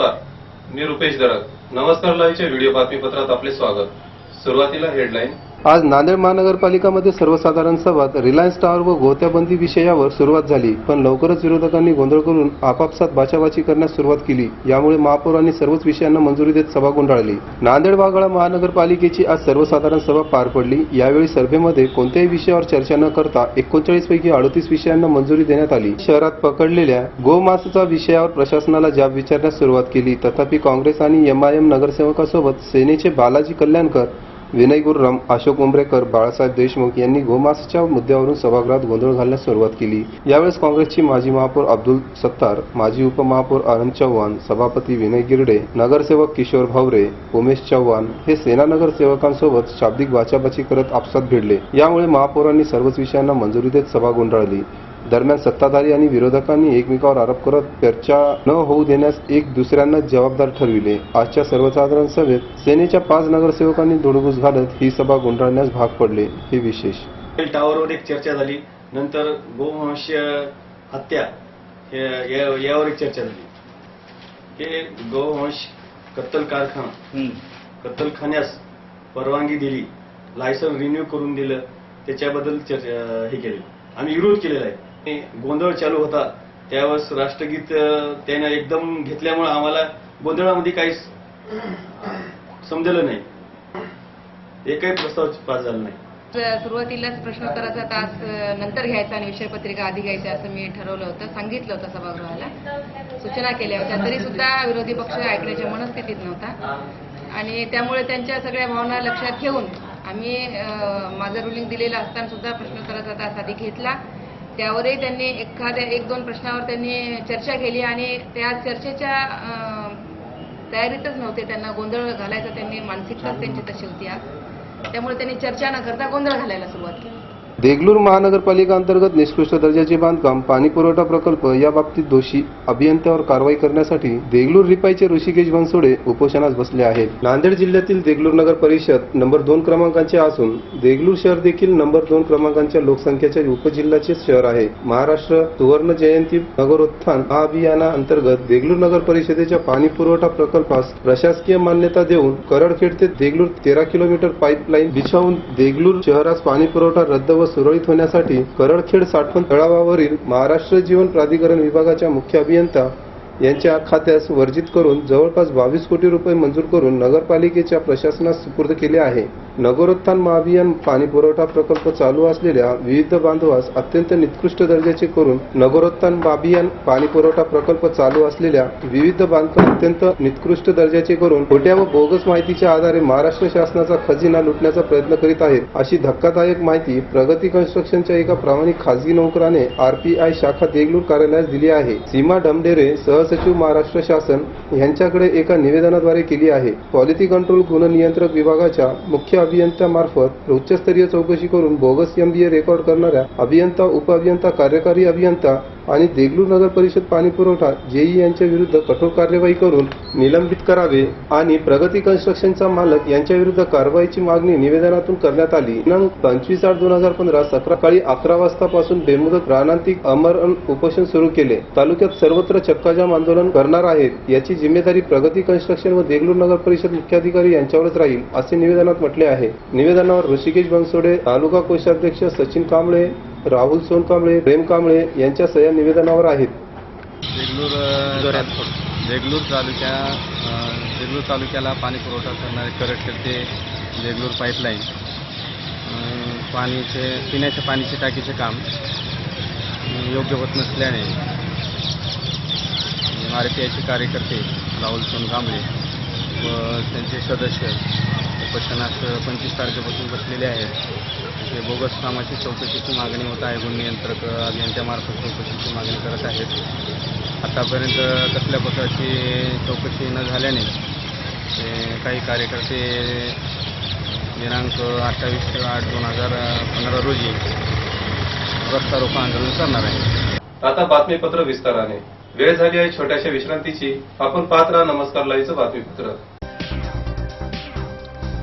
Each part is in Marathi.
नमस्कार मी रुपेश दरक नमस्कार लाईव्हच्या व्हिडिओ बातमीपत्रात आपले स्वागत. सुरुवातीला हेडलाईन आज नांदेड महानगरपालिकामध्ये सर्वसाधारण सभात रिलायन्स टावर व गोत्याबंदी विषयावर सुरुवात झाली पण लवकरच विरोधकांनी गोंधळ करून आपापसात बाचाबाची करण्यास सुरुवात केली. यामुळे महापौरांनी सर्वच विषयांना मंजुरी देत सभा गुंडाळली. नांदेड वाघाळा महानगरपालिकेची आज सर्वसाधारण सभा पार पडली. यावेळी सभेमध्ये कोणत्याही विषयावर चर्चा न करता एकोणचाळीस पैकी अडतीस विषयांना मंजुरी देण्यात आली. शहरात पकडलेल्या गोमासचा विषयावर प्रशासनाला जाब विचारण्यास सुरुवात केली. तथापि काँग्रेस आणि एमआयएम नगरसेवकासोबत सेनेचे बालाजी कल्याणकर विनय गुरुराम अशोक उंबरेकर बाळासाहेब देशमुख यांनी गोमासच्या मुद्द्यावरून सभागृहात गोंधळ घालण्यास सुरुवात केली. यावेळेस काँग्रेसची माजी महापौर अब्दुल सत्तार माजी उपमहापौर आनंद चव्हाण सभापती विनय गिरडे नगरसेवक किशोर भावरे उमेश चव्हाण हे सेना नगरसेवकांसोबत शाब्दिक बाचाबाची करत आपसात भिडले. यामुळे महापौरांनी सर्वच विषयांना मंजुरी देत सभा गुंडाळली. दरम्यान सत्ताधारी आणि विरोधकांनी एकमेकावर आरोप करत चर्चा न होऊ देण्यास एक दुसऱ्यांना जबाबदार ठरविले. आजच्या सर्वसाधारण सभेत सेनेच्या पाच नगरसेवकांनी धुडगूस घालत ही सभा गुंडाळण्यास भाग पडले. हे विशेष. टावरवर एक चर्चा झाली. नंतर गोवंश हत्या या- यावर एक चर्चा झाली. हे गोवंश कत्तल कारखाना कत्तलखान्यास परवानगी दिली. लायसन रिन्यू करून दिलं. त्याच्याबद्दल चर्चा हे केली आम्ही विरोध केलेला आहे. गोंधळ चालू होता. त्यावेळेस राष्ट्रगीत त्याने त्यानं एकदम घेतल्यामुळे आम्हाला गोंधळामध्ये काहीच समजलं नाही. एकही प्रस्ताव पास झाला नाही. सुरुवातीलाच प्रश्नोत्तराचा तास नंतर घ्यायचा आणि विषयपत्रिका आधी घ्यायची असं मी ठरवलं होतं. सांगितलं होतं सभागृहाला. सूचना केल्या होत्या. तरी सुद्धा विरोधी पक्ष ऐकण्याच्या मनस्थितीत नव्हता. आणि त्यामुळे त्यांच्या सगळ्या भावना लक्षात घेऊन आम्ही माझं रुलिंग दिलेलं असताना सुद्धा प्रश्नोत्तराचा तास आधी घेतला. त्यावरही त्यांनी एखाद्या एक दोन प्रश्नावर त्यांनी चर्चा केली आणि त्या चर्चेच्या तयारीतच नव्हते त्यांना गोंधळ घालायचा त्यांनी मानसिकताच त्यांची तशी होती आज. त्यामुळे त्यांनी चर्चा न करता गोंधळ घालायला सुरुवात केली. देगलूर महानगरपालिका अंतर्गत निष्कृष्ट दर्जाचे बांधकाम पाणी पुरवठा प्रकल्प या बाबतीत दोषी अभियंत्यावर कारवाई करण्यासाठी देगलूर रिपाईचे ऋषिकेश बनसोडे उपोषणास बसले आहेत. नांदेड जिल्ह्यातील देगलूर नगर परिषद नंबर दोन क्रमांकाचे असून देगलूर शहर देखील नंबर दोन क्रमांकाच्या लोकसंख्येच्या उपजिल्ह्याचे शहर आहे. महाराष्ट्र सुवर्ण जयंती नगरोत्थान महाअभियानाअंतर्गत देगलूर नगर परिषदेच्या पाणी पुरवठा प्रकल्पास प्रशासकीय मान्यता देऊन करडखेड ते देगलूर तेरा किलोमीटर पाईपलाईन बिछावून देगलूर शहरास पाणी पुरवठा रद्द व सुरळीत होण्यासाठी करडखेड साठवण तळावावरील महाराष्ट्र जीवन प्राधिकरण विभागाच्या मुख्य अभियंता यांच्या खात्यास वर्जित करून जवळपास बावीस कोटी रुपये मंजूर करून नगरपालिकेच्या प्रशासनास सुपूर्द केले आहे. नगरोत्थान महाभियान पाणी पुरवठा प्रकल्प चालू असलेल्या विविध बांधवास अत्यंत निकृष्ट दर्जाचे करून नगरोत्थान महाभियान पाणी पुरवठा प्रकल्प चालू असलेल्या विविध बांधकाम अत्यंत निकृष्ट दर्जाचे करून खोट्या व बोगस माहितीच्या आधारे महाराष्ट्र शासनाचा खजिना लुटण्याचा प्रयत्न करीत आहेत अशी धक्कादायक माहिती प्रगती कन्स्ट्रक्शनच्या एका प्रामाणिक खासगी नोकराने आरपीआय शाखा देगलूर कार्यालयास दिली आहे. सीमा डमडेरे सहसचिव महाराष्ट्र शासन यांच्याकडे एका निवेदनाद्वारे केली आहे. क्वालिटी कंट्रोल गुणनियंत्रक विभागाच्या मुख्य अभियंत्यामार्फत उच्चस्तरीय चौकशी करून बोगस एमबीए रेकॉर्ड करणाऱ्या अभियंता उपअभियंता कार्यकारी अभियंता आणि देगलूर नगर परिषद पाणी पुरवठा जेई यांच्या विरुद्ध कठोर कार्यवाही करून निलंबित करावे आणि प्रगती कन्स्ट्रक्शनचा मालक यांच्या विरुद्ध कारवाईची मागणी निवेदनातून करण्यात आली. दिनांक पंचवीस आठ दोन हजार पंधरा सकाळी अकरा वाजतापासून बेमुदत प्राणांतिक अमरण उपोषण सुरू केले. तालुक्यात सर्वत्र चक्काजाम आंदोलन करणार आहेत याची जिम्मेदारी प्रगती कन्स्ट्रक्शन व देगलूर नगर परिषद मुख्याधिकारी यांच्यावरच राहील असे निवेदनात म्हटले आहे. निवेदनावर ऋषिकेश बनसोडे तालुका कोषाध्यक्ष सचिन कांबळे राहुल सोनकांबळे प्रेम कांबळे यांच्या सह्या निवेदनावर आहेत. देगलूर देगलूर तालुक्या देगलूर तालुक्याला पाणी पुरवठा करणारे करडखेड ते देगलूर पाईपलाईन पाणीचे पिण्याच्या पाण्याचे टाकीचे काम योग्य होत नसल्याने आर पी आयचे कार्यकर्ते राहुल सोनकांबळे व त्यांचे सदस्य उपोषणास पंचवीस तारखेपासून बसलेले आहेत. हे बोगस कामाची चौकशीची मागणी होत आहे गुण नियंत्रक अभियंत्यामार्फत चौकशीची मागणी करत आहेत. आतापर्यंत कसल्या प्रकारची चौकशी न झाल्याने काही कार्यकर्ते दिनांक अठ्ठावीस आठ दोन हजार पंधरा रोजी रस्तारोप आंदोलन करणार आहे आता बातमीपत्र विस्ताराने. वेळ झाली आहे छोट्याशा विश्रांतीची. आपण पाहत राहा नमस्कार लाईचं बातमीपत्र.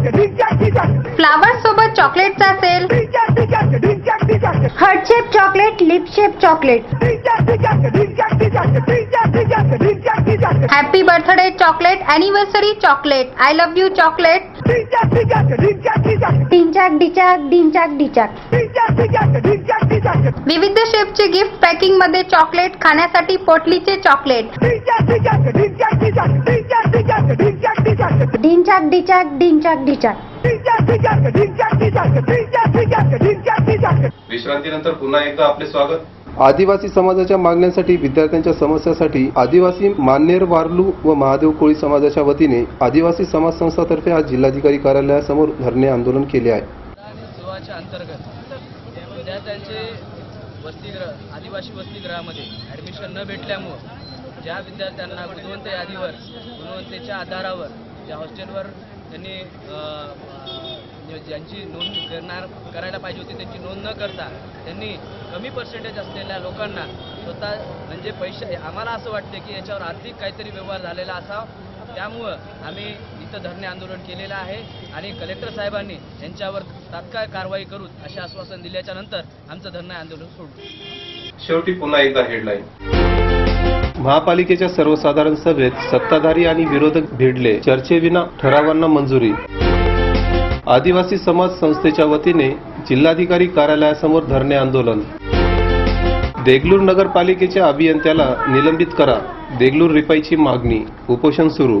फ्लावर सोबत चॉकलेटचा असेल heart shape chocolate lip shape chocolate happy birthday chocolate anniversary chocolate I love you chocolate डिंचाक डिचाक डिंचाक डिचाक विविध शेपचे गिफ्ट पॅकिंगमध्ये चॉकलेट खाण्यासाठी पोटलीचे चॉकलेट. डिंचाक डिचाक डिंचाक डिचाक विश्रांतीनंतर पुन्हा एकदा आपले स्वागत. आदिवासी समाजाच्या मागण्यांसाठी विद्यार्थ्यांच्या समस्यासाठी आदिवासी मान्नेर वारलू व महादेव कोळी समाजाच्या वतीने आदिवासी समाज संस्थातर्फे आज जिल्हाधिकारी कार्यालयासमोर धरणे आंदोलन केले आहे. उत्सवाच्या अंतर्गत विद्यार्थ्यांचे वसतिगृह आदिवासी वसतिगृहामध्ये ॲडमिशन न भेटल्यामुळं ज्या विद्यार्थ्यांना गुणवंत यादीवर गुणवंतेच्या आधारावर ज्या हॉस्टेलवर त्यांनी ज्यांची नोंद करणार करायला पाहिजे होती त्यांची नोंद न करता त्यांनी कमी पर्सेंटेज असलेल्या लोकांना स्वतः म्हणजे पैसे आम्हाला असं वाटते की याच्यावर आर्थिक काहीतरी व्यवहार झालेला असावा. त्यामुळं आम्ही इथं धरणे आंदोलन केलेलं आहे आणि कलेक्टर साहेबांनी यांच्यावर तात्काळ कारवाई करू असे आश्वासन दिल्याच्या नंतर आमचं धरणे आंदोलन सोडलं. शेवटी पुन्हा एकदा हेडलाईन महापालिकेच्या सर्वसाधारण सभेत सत्ताधारी आणि विरोधक भिडले चर्चेविना ठरावांना मंजुरी. आदिवासी समाज संस्थेच्या वतीने जिल्हाधिकारी कार्यालयासमोर धरणे आंदोलन. देगलूर नगरपालिकेच्या अभियंत्याला निलंबित करा देगलूर रिपाईची मागणी उपोषण सुरू.